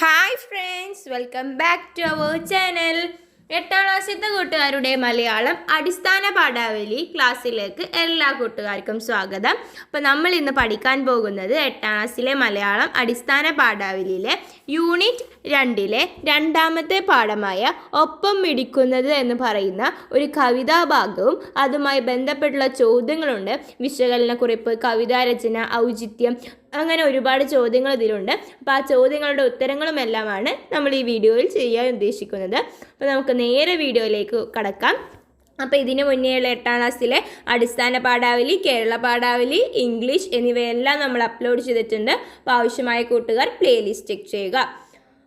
Hi friends welcome back to our channel എട്ടാം ക്ലാസ്സിലത്തെ കൂട്ടുകാരുടെ മലയാളം അടിസ്ഥാന പാഠാവലി ക്ലാസ്സിലേക്ക് എല്ലാ കൂട്ടുകാർക്കും സ്വാഗതം. അപ്പോൾ നമ്മൾ ഇന്ന് പഠിക്കാൻ പോകുന്നത് എട്ടാം ക്ലാസ്സിലെ മലയാളം അടിസ്ഥാന പാഠാവലിയിലെ യൂണിറ്റ് രണ്ടിലെ രണ്ടാമത്തെ പാഠമായ ഒപ്പം മിടിക്കുന്നത് എന്ന് പറയുന്ന ഒരു കവിതാഭാഗവും അതുമായി ബന്ധപ്പെട്ടുള്ള ചോദ്യങ്ങളുണ്ട്. വിശകലനക്കുറിപ്പ് കവിതാരചന ഔചിത്യം അങ്ങനെ ഒരുപാട് ചോദ്യങ്ങൾ ഇതിലുണ്ട്. അപ്പോൾ ആ ചോദ്യങ്ങളുടെ ഉത്തരങ്ങളും എല്ലാമാണ് നമ്മൾ ഈ വീഡിയോയിൽ ചെയ്യാൻ ഉദ്ദേശിക്കുന്നത്. അപ്പോൾ നമുക്ക് നേരെ വീഡിയോയിലേക്ക് കടക്കാം. അപ്പോൾ ഇതിന് മുന്നേയുള്ള എട്ടാം ക്ലാസ്സിലെ അടിസ്ഥാന പാഠാവലി കേരള പാഠാവലി ഇംഗ്ലീഷ് എന്നിവയെല്ലാം നമ്മൾ അപ്ലോഡ് ചെയ്തിട്ടുണ്ട്. അപ്പോൾ ആവശ്യമായ കൂട്ടുകാർ പ്ലേലിസ്റ്റ് ചെക്ക് ചെയ്യുക.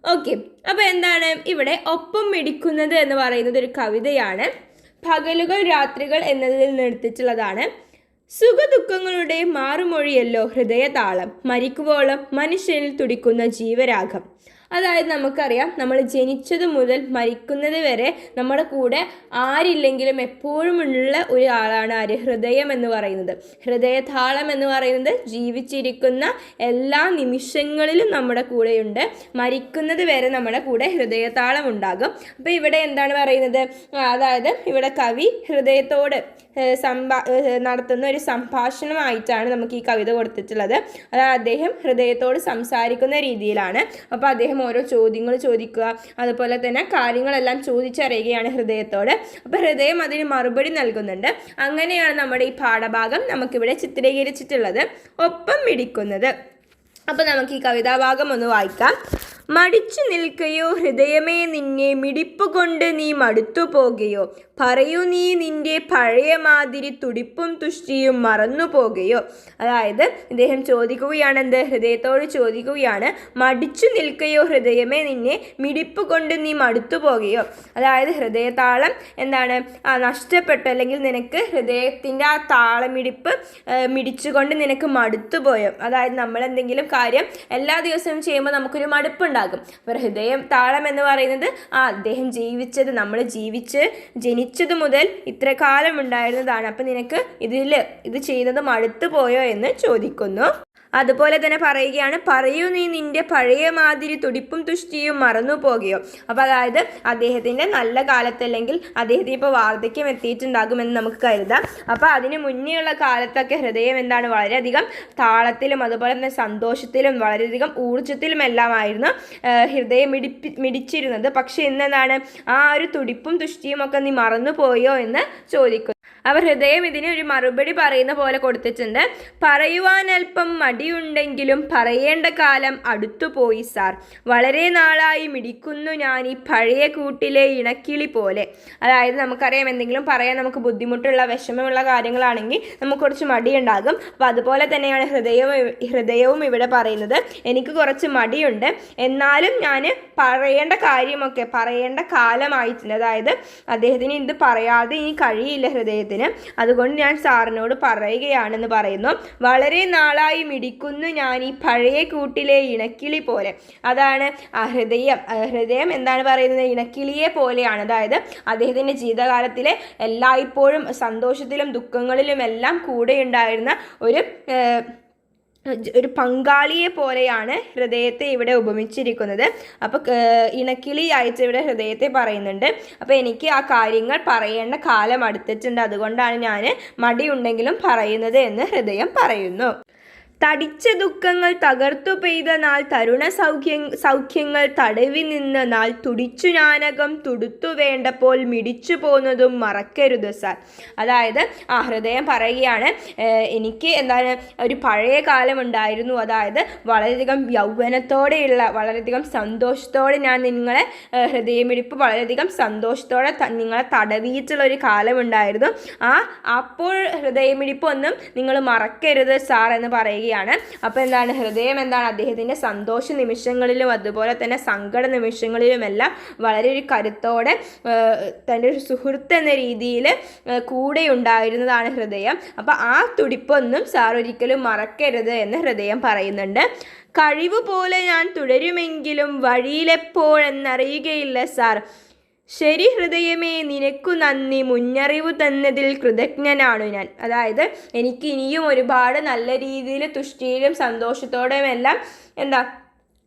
ഓക്കെ അപ്പോൾ എന്താണ് ഇവിടെ ഒപ്പം മിടിക്കുന്നത് എന്ന് പറയുന്നത് ഒരു കവിതയാണ്. പകലുകൾ രാത്രികൾ എന്നതിൽ നിന്ന് എടുത്തിട്ടുള്ളതാണ് സുഖദുഃഖങ്ങളുടെ മാറുമൊഴിയല്ലോ ഹൃദയതാളം. മരിക്കുവോളം മനുഷ്യനിൽ തുടിക്കുന്ന ജീവരാഗം. അതായത് നമുക്കറിയാം നമ്മൾ ജനിച്ചത് മുതൽ മരിക്കുന്നത് വരെ നമ്മുടെ കൂടെ ആരില്ലെങ്കിലും എപ്പോഴും ഉള്ള ഒരാളാണ് ആര്? ഹൃദയം എന്ന് പറയുന്നത്. ഹൃദയതാളം എന്ന് പറയുന്നത് ജീവിച്ചിരിക്കുന്ന എല്ലാ നിമിഷങ്ങളിലും നമ്മുടെ കൂടെയുണ്ട്. മരിക്കുന്നത് വരെ നമ്മുടെ കൂടെ ഹൃദയതാളം ഉണ്ടാകും. അപ്പോൾ ഇവിടെ എന്താണ് പറയുന്നത്? അതായത് ഇവിടെ കവി ഹൃദയത്തോട് സംഭാ നടത്തുന്ന ഒരു സംഭാഷണമായിട്ടാണ് നമുക്ക് ഈ കവിത കൊടുത്തിട്ടുള്ളത്. അതായത് അദ്ദേഹം ഹൃദയത്തോട് സംസാരിക്കുന്ന രീതിയിലാണ്. അപ്പോൾ അദ്ദേഹം ഓരോ ചോദ്യങ്ങൾ ചോദിക്കുക അതുപോലെ തന്നെ കാര്യങ്ങളെല്ലാം ചോദിച്ചറിയുകയാണ് ഹൃദയത്തോട്. അപ്പോൾ ഹൃദയം അതിന് മറുപടി നൽകുന്നുണ്ട്. അങ്ങനെയാണ് നമ്മുടെ ഈ പാഠഭാഗം നമുക്കിവിടെ ചിത്രീകരിച്ചിട്ടുള്ളത്. ഒപ്പം മിടിക്കുന്നത്. അപ്പോൾ നമുക്ക് ഈ കവിതാഭാഗം ഒന്ന് വായിക്കാം. മടിച്ചു നിൽക്കയോ ഹൃദയമേ നിന്നെ മിടിപ്പുകൊണ്ട് നീ മടുത്തു പോകുകയോ പറയൂ നീ നിന്റെ പഴയ മാതിരി തുടിപ്പും തുഷ്ടിയും മറന്നു പോകുകയോ അതായത് ഇദ്ദേഹം ചോദിക്കുകയാണ് എന്ത്? ഹൃദയത്തോട് ചോദിക്കുകയാണ് മടിച്ചു നിൽക്കയോ ഹൃദയമേ നിന്നെ മിടിപ്പ് കൊണ്ട് നീ മടുത്തു പോകുകയോ അതായത് ഹൃദയതാളം എന്താണ്? നഷ്ടപ്പെട്ടു അല്ലെങ്കിൽ നിനക്ക് ഹൃദയത്തിന്റെ ആ താളമിടിപ്പ് മിടിച്ചുകൊണ്ട് നിനക്ക് മടുത്തു പോയോ അതായത് നമ്മൾ എന്തെങ്കിലും കാര്യം എല്ലാ ദിവസവും ചെയ്യുമ്പോൾ നമുക്കൊരു മടുപ്പുണ്ടാകും അപ്പോൾ ഹൃദയം താളം എന്ന് പറയുന്നത് ആ അദ്ദേഹം ജീവിച്ചത് നമ്മൾ ജീവിച്ച് ജനിച്ചത് മുതൽ ഇത്ര കാലം ഉണ്ടായിരുന്നതാണ്. അപ്പം നിനക്ക് ഇതിൽ ഇത് ചെയ്യുന്നത് മടുത്തു പോയോ എന്ന് ചോദിക്കുന്നു. അതുപോലെ തന്നെ പറയുകയാണ് പറയൂ നീ നിന്റെ പഴയ മാതിരി തുടിപ്പും തുഷ്ടിയും മറന്നു പോകുകയോ? അപ്പോൾ അതായത് അദ്ദേഹത്തിന്റെ നല്ല കാലത്ത് അല്ലെങ്കിൽ അദ്ദേഹത്തിന് ഇപ്പോൾ വാർദ്ധക്യം എത്തിയിട്ടുണ്ടാകുമെന്ന് നമുക്ക് കരുതാം. അപ്പോൾ അതിന് മുന്നേയുള്ള കാലത്തൊക്കെ ഹൃദയം എന്താണ്? വളരെയധികം താളത്തിലും അതുപോലെ തന്നെ സന്തോഷത്തിലും വളരെയധികം ഊർജത്തിലും എല്ലാമായിരുന്നു ഹൃദയം മിടിപ്പി മിടിച്ചിരുന്നത്. പക്ഷേ ഇന്നെന്താണ്? ആ ഒരു തുടിപ്പും തുഷ്ടിയും ഒക്കെ നീ മറന്നു പോയോ എന്ന് ചോദിക്കുന്നു അവർ ഹൃദയം ഇതിന് ഒരു മറുപടി പറയുന്ന പോലെ കൊടുത്തിട്ടുണ്ട്. പറയുവാൻ അല്പം മടിയുണ്ടെങ്കിലും പറയേണ്ട കാലം അടുത്തുപോയി സാർ. വളരെ നാളായി മിടിക്കുന്നു ഞാൻ ഈ പഴയ കൂട്ടിലെ ഇണക്കിളി പോലെ. അതായത് നമുക്കറിയാം എന്തെങ്കിലും പറയാൻ നമുക്ക് ബുദ്ധിമുട്ടുള്ള വിഷമമുള്ള കാര്യങ്ങളാണെങ്കിൽ നമുക്ക് കുറച്ച് മടിയുണ്ടാകും. അപ്പോൾ അതുപോലെ തന്നെയാണ് ഹൃദയവും ഹൃദയവും ഇവിടെ പറയുന്നത്. എനിക്ക് കുറച്ച് മടിയുണ്ട്. എന്നാലും ഞാൻ പറയേണ്ട കാര്യമൊക്കെ പറയേണ്ട കാലമായിട്ടുണ്ട്. അതായത് അദ്ദേഹത്തിന് ഇത് പറയാതെ ഇനി കഴിയില്ല ഹൃദയത്തിന് അതുകൊണ്ട് ഞാൻ സാറിനോട് പറയുകയാണെന്ന് പറയുന്നു വളരെ നാളായി മിടിക്കുന്നു ഞാൻ ഈ പഴയ കൂട്ടിലെ ഇണക്കിളി പോലെ. അതാണ് ഹൃദയം ഹൃദയം എന്താണ് പറയുന്നത്? ഇണക്കിളിയെ പോലെയാണ്. അതായത് അദ്ദേഹത്തിന്റെ ജീവിതകാലത്തിലെ എല്ലായ്പ്പോഴും സന്തോഷത്തിലും ദുഃഖങ്ങളിലും എല്ലാം കൂടെയുണ്ടായിരുന്ന ഒരു ഒരു പങ്കാളിയെ പോലെയാണ് ഹൃദയത്തെ ഇവിടെ ഉപമിച്ചിരിക്കുന്നത്. അപ്പോൾ ഇണക്കിളി അയച്ച ഇവിടെ ഹൃദയത്തെ പറയുന്നുണ്ട്. അപ്പോൾ എനിക്ക് ആ കാര്യങ്ങൾ പറയേണ്ട കാലം അടുത്തിട്ടുണ്ട്. അതുകൊണ്ടാണ് ഞാൻ മടിയുണ്ടെങ്കിലും പറയുന്നത് എന്ന് ഹൃദയം പറയുന്നു. തടിച്ച ദുഃഖങ്ങൾ തകർത്തു പെയ്ത നാൾ തരുണ സൗഖ്യ സൗഖ്യങ്ങൾ തടവി നിന്ന നാൾ തുടിച്ചു ഞാനകം തുടുത്തു വേണ്ടപ്പോൾ മിടിച്ചു പോകുന്നതും മറക്കരുത് സാർ. അതായത് ആ ഹൃദയം പറയുകയാണ് എനിക്ക് എന്താണ് ഒരു പഴയ കാലമുണ്ടായിരുന്നു അതായത് വളരെയധികം യൗവനത്തോടെയുള്ള വളരെയധികം സന്തോഷത്തോടെ ഞാൻ നിങ്ങളെ ഹൃദയമിടിപ്പ് വളരെയധികം സന്തോഷത്തോടെ നിങ്ങളെ തടവിയിട്ടുള്ള ഒരു കാലമുണ്ടായിരുന്നു ആ അപ്പോൾ ഹൃദയമിടിപ്പൊന്നും നിങ്ങൾ മറക്കരുത് സാർ എന്ന് പറയുകയാണ് അപ്പോൾ എന്താണ്? ഹൃദയം എന്താണ്? അദ്ദേഹത്തിന്റെ സന്തോഷ നിമിഷങ്ങളിലും അതുപോലെ തന്നെ സങ്കട നിമിഷങ്ങളിലുമെല്ലാം വളരെ ഒരു കരുത്തോടെ തന്റെ ഒരു സുഹൃത്ത് എന്ന രീതിയിൽ കൂടെ ഉണ്ടായിരുന്നതാണ് ഹൃദയം. അപ്പോൾ ആ തുടിപ്പൊന്നും സാർ ഒരിക്കലും മറക്കരുത് എന്ന് ഹൃദയം പറയുന്നുണ്ട്. കഴിവ് പോലെ ഞാൻ തുടരുമെങ്കിലും വഴിയിലെപ്പോഴെന്നറിയുകയില്ല സാർ. ശരി ഹൃദയമേ നിനക്കു നന്ദി. മുന്നറിവ് തന്നതിൽ കൃതജ്ഞനാണു ഞാൻ. അതായത് എനിക്ക് ഇനിയും ഒരുപാട് നല്ല രീതിയിൽ തുഷ്ടിയിലും സന്തോഷത്തോടെയും എല്ലാം എന്താ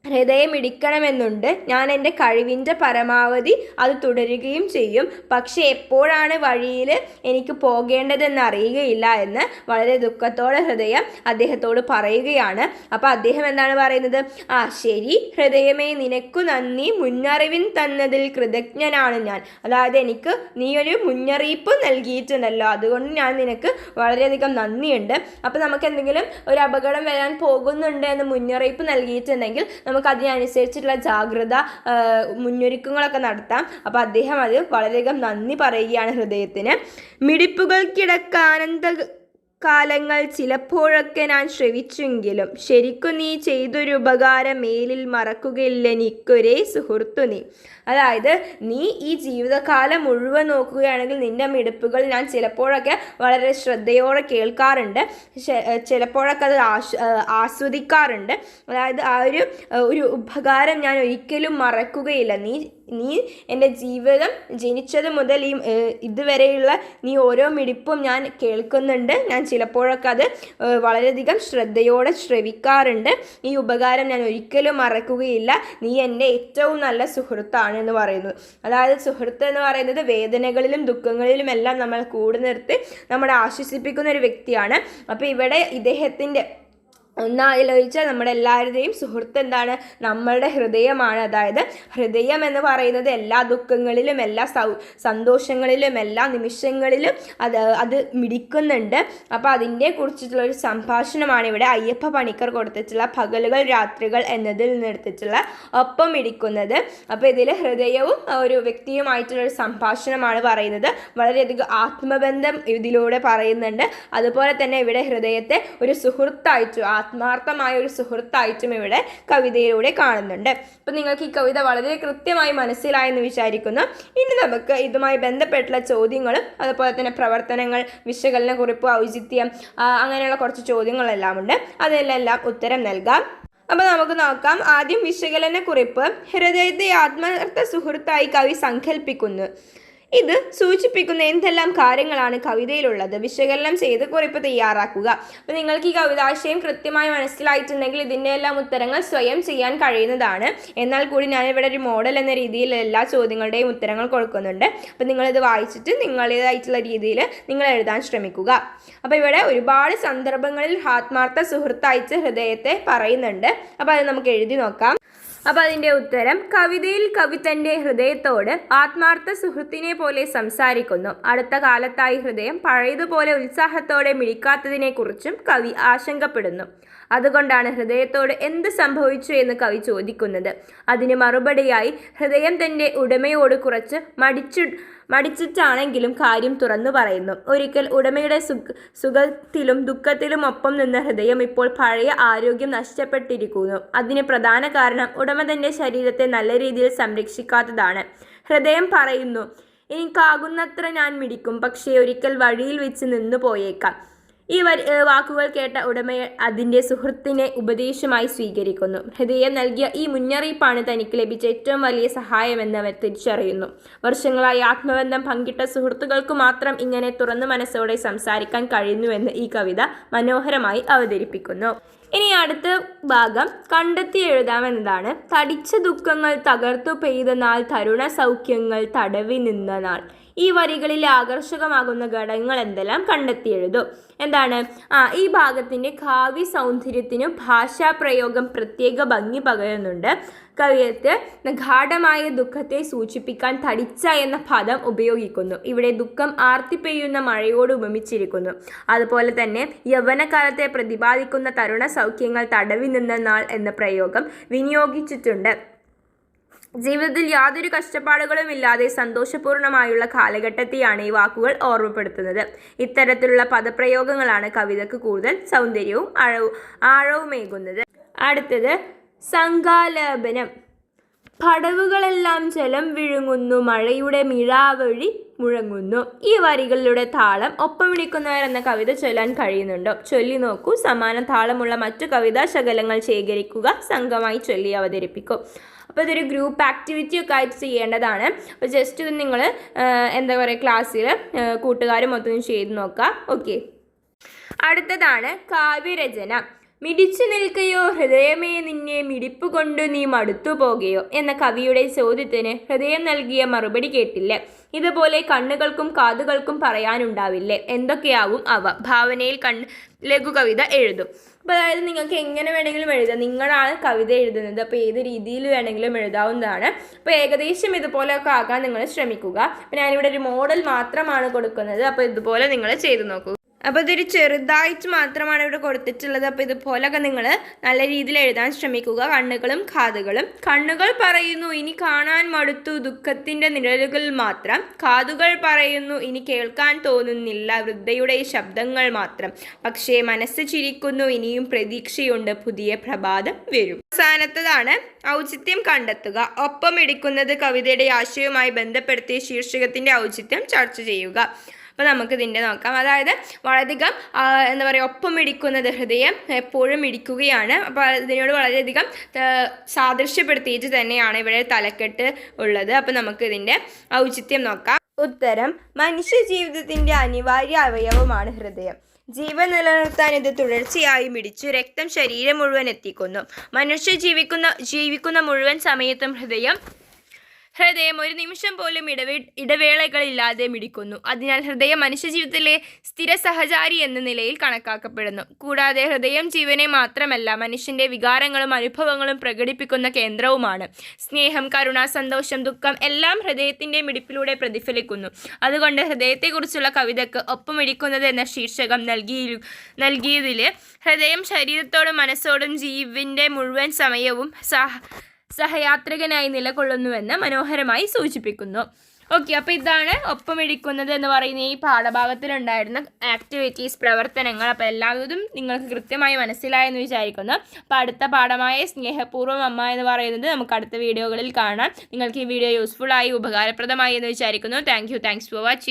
ഹൃദയമിടിക്കണമെന്നുണ്ട് ഞാൻ എന്റെ കഴിവിന്റെ പരമാവധി അത് തുടരുകയും ചെയ്യും. പക്ഷേ എപ്പോഴാണ് വഴിയിൽ എനിക്ക് പോകേണ്ടതെന്ന് അറിയുകയില്ല എന്ന് വളരെ ദുഃഖത്തോടെ ഹൃദയം അദ്ദേഹത്തോട് പറയുകയാണ്. അപ്പോൾ അദ്ദേഹം എന്താണ് പറയുന്നത്? ആ ശരി. ഹൃദയമേ നിനക്കു നന്ദി. മുന്നറിവിൻ തന്നതിൽ കൃതജ്ഞനാണ് ഞാൻ. അതായത് എനിക്ക് നീ ഒരു മുന്നറിയിപ്പ് നൽകിയിട്ടുണ്ടല്ലോ. അതുകൊണ്ട് ഞാൻ നിനക്ക് വളരെയധികം നന്ദിയുണ്ട്. അപ്പോൾ നമുക്ക് എന്തെങ്കിലും ഒരു അപകടം വരാൻ പോകുന്നുണ്ട് എന്ന് മുന്നറിയിപ്പ് നൽകിയിട്ടുണ്ടെങ്കിൽ നമുക്ക് അതിനനുസരിച്ചിട്ടുള്ള ജാഗ്രത മുന്നൊരുക്കങ്ങളൊക്കെ നടത്താം. അപ്പോൾ അദ്ദേഹം അത് വളരെയധികം നന്ദി പറയുകയാണ് ഹൃദയത്തിന്. മിടിപ്പുകൾക്കിടക്കാനന്ദ കാലങ്ങൾ ചിലപ്പോഴൊക്കെ ഞാൻ ശ്രവിച്ചെങ്കിലും ശരിക്കും നീ ചെയ്തൊരു ഉപകാരം മേലിൽ മറക്കുകയില്ല നിക്കൊരേ സുഹൃത്തു നീ. അതായത് നീ ഈ ജീവിതകാലം മുഴുവൻ നോക്കുകയാണെങ്കിൽ നിന്റെ മിടുപ്പുകൾ ഞാൻ ചിലപ്പോഴൊക്കെ വളരെ ശ്രദ്ധയോടെ കേൾക്കാറുണ്ട്. ചിലപ്പോഴൊക്കെ അത് ആസ് ആസ്വദിക്കാറുണ്ട്. അതായത് ആ ഒരു ഒരു ഉപകാരം ഞാൻ ഒരിക്കലും മറക്കുകയില്ല. നീ നീ എന്റെ ജീവിതം ജനിച്ചത് മുതൽ ഈ ഇതുവരെയുള്ള നീ ഓരോ മിടിപ്പും ഞാൻ കേൾക്കുന്നുണ്ട്. ഞാൻ ചിലപ്പോഴൊക്കെ അത് വളരെയധികം ശ്രദ്ധയോടെ ശ്രവിക്കാറുണ്ട്. ഈ ഉപകാരം ഞാൻ ഒരിക്കലും മറക്കുകയില്ല. നീ എന്റെ ഏറ്റവും നല്ല സുഹൃത്താണ് എന്ന് പറയുന്നത് അതായത് സുഹൃത്ത് എന്ന് പറയുന്നത് വേദനകളിലും ദുഃഖങ്ങളിലും എല്ലാം നമ്മൾ കൂടെ നിർത്തി നമ്മളെ ആശ്വസിപ്പിക്കുന്ന ഒരു വ്യക്തിയാണ്. അപ്പോൾ ഇവിടെ ഇദ്ദേഹത്തിന്റെ ഒന്നാലോചിച്ചാൽ നമ്മുടെ എല്ലാവരുടെയും സുഹൃത്ത് എന്താണ്? നമ്മളുടെ ഹൃദയമാണ്. അതായത് ഹൃദയം എന്ന് പറയുന്നത് എല്ലാ ദുഃഖങ്ങളിലും എല്ലാ സൗ സന്തോഷങ്ങളിലും എല്ലാ നിമിഷങ്ങളിലും അത് അത് മിടിക്കുന്നുണ്ട്. അപ്പോൾ അതിന്റെ കുറിച്ചിട്ടുള്ള ഒരു സംഭാഷണമാണ് ഇവിടെ അയ്യപ്പ പണിക്കർ കൊടുത്തിട്ടുള്ള പകലുകൾ രാത്രികൾ എന്നതിൽ നിർത്തിട്ടുള്ള ഒപ്പം മിടിക്കുന്നത്. അപ്പോൾ ഇതിൽ ഹൃദയവും ഒരു വ്യക്തിയുമായിട്ടുള്ള ഒരു സംഭാഷണമാണ് പറയുന്നത്. വളരെയധികം ആത്മബന്ധം ഇതിലൂടെ പറയുന്നുണ്ട്. അതുപോലെ തന്നെ ഇവിടെ ഹൃദയത്തെ ഒരു സുഹൃത്തായിട്ടും ആത്മാർത്ഥമായ ഒരു സുഹൃത്തായിട്ടും ഇവിടെ കവിതയിലൂടെ കാണുന്നുണ്ട്. അപ്പം നിങ്ങൾക്ക് ഈ കവിത വളരെ കൃത്യമായി മനസ്സിലായെന്ന് വിചാരിക്കുന്നു. ഇനി നമുക്ക് ഇതുമായി ബന്ധപ്പെട്ടുള്ള ചോദ്യങ്ങളും അതുപോലെ തന്നെ പ്രവർത്തനങ്ങൾ വിശകലന കുറിപ്പ് ഔചിത്യം അങ്ങനെയുള്ള കുറച്ച് ചോദ്യങ്ങളെല്ലാം ഉണ്ട്. അതിലെല്ലാം ഉത്തരം നൽകാം. അപ്പോൾ നമുക്ക് നോക്കാം. ആദ്യം വിശകലന കുറിപ്പ്. ഹൃദയത്തെ ആത്മാർത്ഥ സുഹൃത്തായി കവി സങ്കല്പിക്കുന്നു ഇത് സൂചിപ്പിക്കുന്ന എന്തെല്ലാം കാര്യങ്ങളാണ് കവിതയിലുള്ളത്? വിശകലനം ചെയ്ത് കുറിപ്പ് തയ്യാറാക്കുക. അപ്പോൾ നിങ്ങൾക്ക് ഈ കവിതാശയം കൃത്യമായി മനസ്സിലായിട്ടുണ്ടെങ്കിൽ ഇതിന്റെ എല്ലാം ഉത്തരങ്ങൾ സ്വയം ചെയ്യാൻ കഴിയുന്നതാണ്. എന്നാൽ കൂടി ഞാനിവിടെ ഒരു മോഡൽ എന്ന രീതിയിൽ എല്ലാ ചോദ്യങ്ങളുടെയും ഉത്തരങ്ങൾ കൊടുക്കുന്നുണ്ട്. അപ്പോൾ നിങ്ങളിത് വായിച്ചിട്ട് നിങ്ങളുടേതായിട്ടുള്ള രീതിയിൽ നിങ്ങൾ എഴുതാൻ ശ്രമിക്കുക. അപ്പോൾ ഇവിടെ ഒരുപാട് സന്ദർഭങ്ങളിൽ ആത്മാർത്ഥ സുഹൃത്തയച്ച് ഹൃദയത്തെ പറയുന്നുണ്ട്. അപ്പോൾ അത് നമുക്ക് എഴുതി നോക്കാം. അപ്പോൾ അതിന്റെ ഉത്തരം കവിതയിൽ കവി തന്റെ ഹൃദയത്തോട് ആത്മാർത്ഥ സുഹൃത്തിനെ പോലെ സംസാരിക്കുന്നു. അടുത്ത കാലത്തായി ഹൃദയം പഴയതുപോലെ ഉത്സാഹത്തോടെ മിടിക്കാത്തതിനെക്കുറിച്ചും കവി ആശങ്കപ്പെടുന്നു. അതുകൊണ്ടാണ് ഹൃദയത്തോട് എന്ത് സംഭവിച്ചു എന്ന് കവി ചോദിക്കുന്നത്. അതിന് മറുപടിയായി ഹൃദയം തന്റെ ഉടമയോട് കുറച്ച് മടിച്ചു മടിച്ചിട്ടാണെങ്കിലും കാര്യം തുറന്നു പറയുന്നു. ഒരിക്കൽ ഉടമയുടെ സുഖ സുഖത്തിലും ദുഃഖത്തിലും ഒപ്പം നിന്ന ഹൃദയം ഇപ്പോൾ പഴയ ആരോഗ്യം നഷ്ടപ്പെട്ടിരിക്കുന്നു. അതിന് പ്രധാന കാരണം ഉടമ തന്റെ ശരീരത്തെ നല്ല രീതിയിൽ സംരക്ഷിക്കാത്തതാണ്. ഹൃദയം പറയുന്നു എനിക്കാകുന്നത്ര ഞാൻ മിടിക്കും പക്ഷേ ഒരിക്കൽ വഴിയിൽ വെച്ച് നിന്നു പോയേക്കാം ഈ വാക്കുകൾ കേട്ട ഉടമയെ അതിന്റെ സുഹൃത്തിനെ ഉപദേശമായി സ്വീകരിക്കുന്നു. ഹൃദയം നൽകിയ ഈ മുന്നറിയിപ്പാണ് തനിക്ക് ലഭിച്ച ഏറ്റവും വലിയ സഹായമെന്ന് അവർ തിരിച്ചറിയുന്നു. വർഷങ്ങളായി ആത്മബന്ധം പങ്കിട്ട സുഹൃത്തുക്കൾക്ക് മാത്രം ഇങ്ങനെ തുറന്നു മനസ്സോടെ സംസാരിക്കാൻ കഴിയുന്നുവെന്ന് ഈ കവിത മനോഹരമായി അവതരിപ്പിക്കുന്നു. ഇനി അടുത്ത ഭാഗം കണ്ടെത്തി എഴുതാമെന്നതാണ് തടിച്ച ദുഃഖങ്ങൾ തകർത്തു പെയ്ത നാൾ തരുണ സൗഖ്യങ്ങൾ തടവി നിന്ന നാൾ. ഈ വരികളിലെ ആകർഷകമാകുന്ന ഘടകങ്ങൾ എന്തെല്ലാം കണ്ടെത്തി എഴുതും എന്താണ്? ആ ഈ ഭാഗത്തിന്റെ കാവ്യ സൗന്ദര്യത്തിനും ഭാഷാപ്രയോഗം പ്രത്യേക ഭംഗി പകരുന്നുണ്ട്. കവിയത്ത് ഗാഠമായ ദുഃഖത്തെ സൂചിപ്പിക്കാൻ തടിച്ച എന്ന പദം ഉപയോഗിക്കുന്നു. ഇവിടെ ദുഃഖം ആർത്തിപ്പെയ്യുന്ന മഴയോട് ഉപമിച്ചിരിക്കുന്നു. അതുപോലെ തന്നെ യൗവനകാലത്തെ പ്രതിപാദിക്കുന്ന തരുണ സൗഖ്യങ്ങൾ തടവി നിന്ന നാൾ എന്ന പ്രയോഗം വിനിയോഗിച്ചിട്ടുണ്ട്. ജീവിതത്തിൽ യാതൊരു കഷ്ടപ്പാടുകളും ഇല്ലാതെ സന്തോഷപൂർണമായുള്ള കാലഘട്ടത്തെയാണ് ഈ വാക്കുകൾ ഓർമ്മപ്പെടുത്തുന്നത്. ഇത്തരത്തിലുള്ള പദപ്രയോഗങ്ങളാണ് കവിതയ്ക്ക് കൂടുതൽ സൗന്ദര്യവും ആഴവും ആഴവുമേകുന്നത്. അടുത്തത് സംഘാലാപനം. പടവുകളെല്ലാം ജലം വിഴുങ്ങുന്നു മഴയുടെ മിഴാവഴി മുഴങ്ങുന്നു. ഈ വരികളിലൂടെ താളം ഒപ്പമിടിക്കുന്നവർ എന്ന കവിത ചൊല്ലാൻ കഴിയുന്നുണ്ടോ? ചൊല്ലി നോക്കൂ. സമാന താളമുള്ള മറ്റു കവിതാ ശകലങ്ങൾ ശേഖരിക്കുക സംഘമായി ചൊല്ലി അവതരിപ്പിക്കും. അപ്പോൾ ഇതൊരു ഗ്രൂപ്പ് ആക്ടിവിറ്റി ഒക്കെ ആയിട്ട് ചെയ്യേണ്ടതാണ്. അപ്പോൾ ജസ്റ്റ് ഇത് നിങ്ങൾ എന്താ പറയുക ക്ലാസ്സിൽ കൂട്ടുകാരും മൊത്തം ചെയ്ത് നോക്കുക. ഓക്കെ അടുത്തതാണ് കാവ്യരചന. മിടിച്ചു നിൽക്കുകയോ ഹൃദയമേ നിന്നെ മിടിപ്പുകൊണ്ട് നീ മടുത്തു പോകുകയോ എന്ന കവിയുടെ ചോദ്യത്തിന് ഹൃദയം നൽകിയ മറുപടി കേട്ടില്ല. ഇതുപോലെ കണ്ണുകൾക്കും കാതുകൾക്കും പറയാനുണ്ടാവില്ലേ. എന്തൊക്കെയാവും അവ? ഭാവനയിൽ കണ്ണ് ലഘുകവിത എഴുതും. അപ്പോൾ അതായത് നിങ്ങൾക്ക് എങ്ങനെ വേണമെങ്കിലും എഴുതാം. നിങ്ങളാണ് കവിത എഴുതുന്നത്. അപ്പോൾ ഏത് രീതിയിൽ വേണമെങ്കിലും എഴുതാവുന്നതാണ്. അപ്പോൾ ഏകദേശം ഇതുപോലെയൊക്കെ ആകാൻ നിങ്ങൾ ശ്രമിക്കുക. അപ്പോൾ ഞാനിവിടെ ഒരു മോഡൽ മാത്രമാണ് കൊടുക്കുന്നത്. അപ്പോൾ ഇതുപോലെ നിങ്ങൾ ചെയ്തു നോക്കൂ. അപ്പോൾ ഇതൊരു ചെറുതായിട്ട് മാത്രമാണ് ഇവിടെ കൊടുത്തിട്ടുള്ളത്. അപ്പോൾ ഇതുപോലൊക്കെ നിങ്ങൾ നല്ല രീതിയിൽ എഴുതാൻ ശ്രമിക്കുക. കണ്ണുകളും കാതുകളും. കണ്ണുകൾ പറയുന്നു ഇനി കാണാൻ മടുത്തു ദുഃഖത്തിന്റെ നിഴലുകൾ മാത്രം. കാതുകൾ പറയുന്നു ഇനി കേൾക്കാൻ തോന്നുന്നില്ല വൃദ്ധയുടെ ശബ്ദങ്ങൾ മാത്രം. പക്ഷേ മനസ്സ് ചിരിക്കുന്നു ഇനിയും പ്രതീക്ഷയുണ്ട്. പുതിയ പ്രഭാതം വരും. അവസാനത്തതാണ് ഔചിത്യം കണ്ടെത്തുക. ഒപ്പം ഇടിക്കുന്നത് കവിതയുടെ ആശയവുമായി ബന്ധപ്പെടുത്തിയ ശീർഷകത്തിന്റെ ഔചിത്യം ചർച്ച ചെയ്യുക. അപ്പോൾ നമുക്ക് ഇതിന്റെ നോക്കാം. അതായത് വളരെയധികം എന്താ പറയുക ഒപ്പം ഇടിക്കുന്നത് ഹൃദയം എപ്പോഴും ഇടിക്കുകയാണ്. അപ്പോൾ ഇതിനോട് വളരെയധികം സാദൃശ്യപ്പെടുത്തിയിട്ട് തന്നെയാണ് ഇവിടെ തലക്കെട്ട് ഉള്ളത്. അപ്പോൾ നമുക്ക് ഇതിന്റെ ഔചിത്യം നോക്കാം. ഉത്തരം മനുഷ്യ ജീവിതത്തിന്റെ അനിവാര്യ അവയവമാണ് ഹൃദയം. ജീവൻ നിലനിർത്താൻ ഇത് തുടർച്ചയായി മിടിച്ചു രക്തം ശരീരം മുഴുവൻ എത്തിക്കുന്നു. മനുഷ്യ ജീവിക്കുന്ന ജീവിക്കുന്ന മുഴുവൻ സമയത്തും ഹൃദയം ഹൃദയം ഒരു നിമിഷം പോലും ഇടവേ ഇടവേളകളില്ലാതെ മിടിക്കുന്നു. അതിനാൽ ഹൃദയം മനുഷ്യജീവിതത്തിലെ സ്ഥിര സഹചാരി എന്ന നിലയിൽ കണക്കാക്കപ്പെടുന്നു. കൂടാതെ ഹൃദയം ജീവനെ മാത്രമല്ല മനുഷ്യന്റെ വികാരങ്ങളും അനുഭവങ്ങളും പ്രകടിപ്പിക്കുന്ന കേന്ദ്രവുമാണ്. സ്നേഹം കരുണ സന്തോഷം ദുഃഖം എല്ലാം ഹൃദയത്തിന്റെ മിടിപ്പിലൂടെ പ്രതിഫലിക്കുന്നു. അതുകൊണ്ട് ഹൃദയത്തെക്കുറിച്ചുള്ള കവിതയ്ക്ക് ഒപ്പമിടിക്കുന്നത് എന്ന ശീർഷകം നൽകി നൽകിയതിൽ ഹൃദയം ശരീരത്തോടും മനസ്സോടും ജീവിന്റെ മുഴുവൻ സമയവും സഹ സഹയാത്രികനായി നിലകൊള്ളുന്നുവെന്ന് മനോഹരമായി സൂചിപ്പിക്കുന്നു. ഓക്കെ അപ്പോൾ ഇതാണ് ഒപ്പമിടിക്കുന്നത് എന്ന് പറയുന്ന ഈ പാഠഭാഗത്തിലുണ്ടായിരുന്ന ആക്ടിവിറ്റീസ് പ്രവർത്തനങ്ങൾ. അപ്പോൾ എല്ലാവരും നിങ്ങൾക്ക് കൃത്യമായി മനസ്സിലായെന്ന് വിചാരിക്കുന്നു. അപ്പോൾ അടുത്ത പാഠമായ സ്നേഹപൂർവം അമ്മ എന്ന് പറയുന്നത് നമുക്ക് അടുത്ത വീഡിയോകളിൽ കാണാം. നിങ്ങൾക്ക് ഈ വീഡിയോ യൂസ്ഫുൾ ആയി ഉപകാരപ്രദമായി എന്ന് വിചാരിക്കുന്നു. Thank you thanks for watching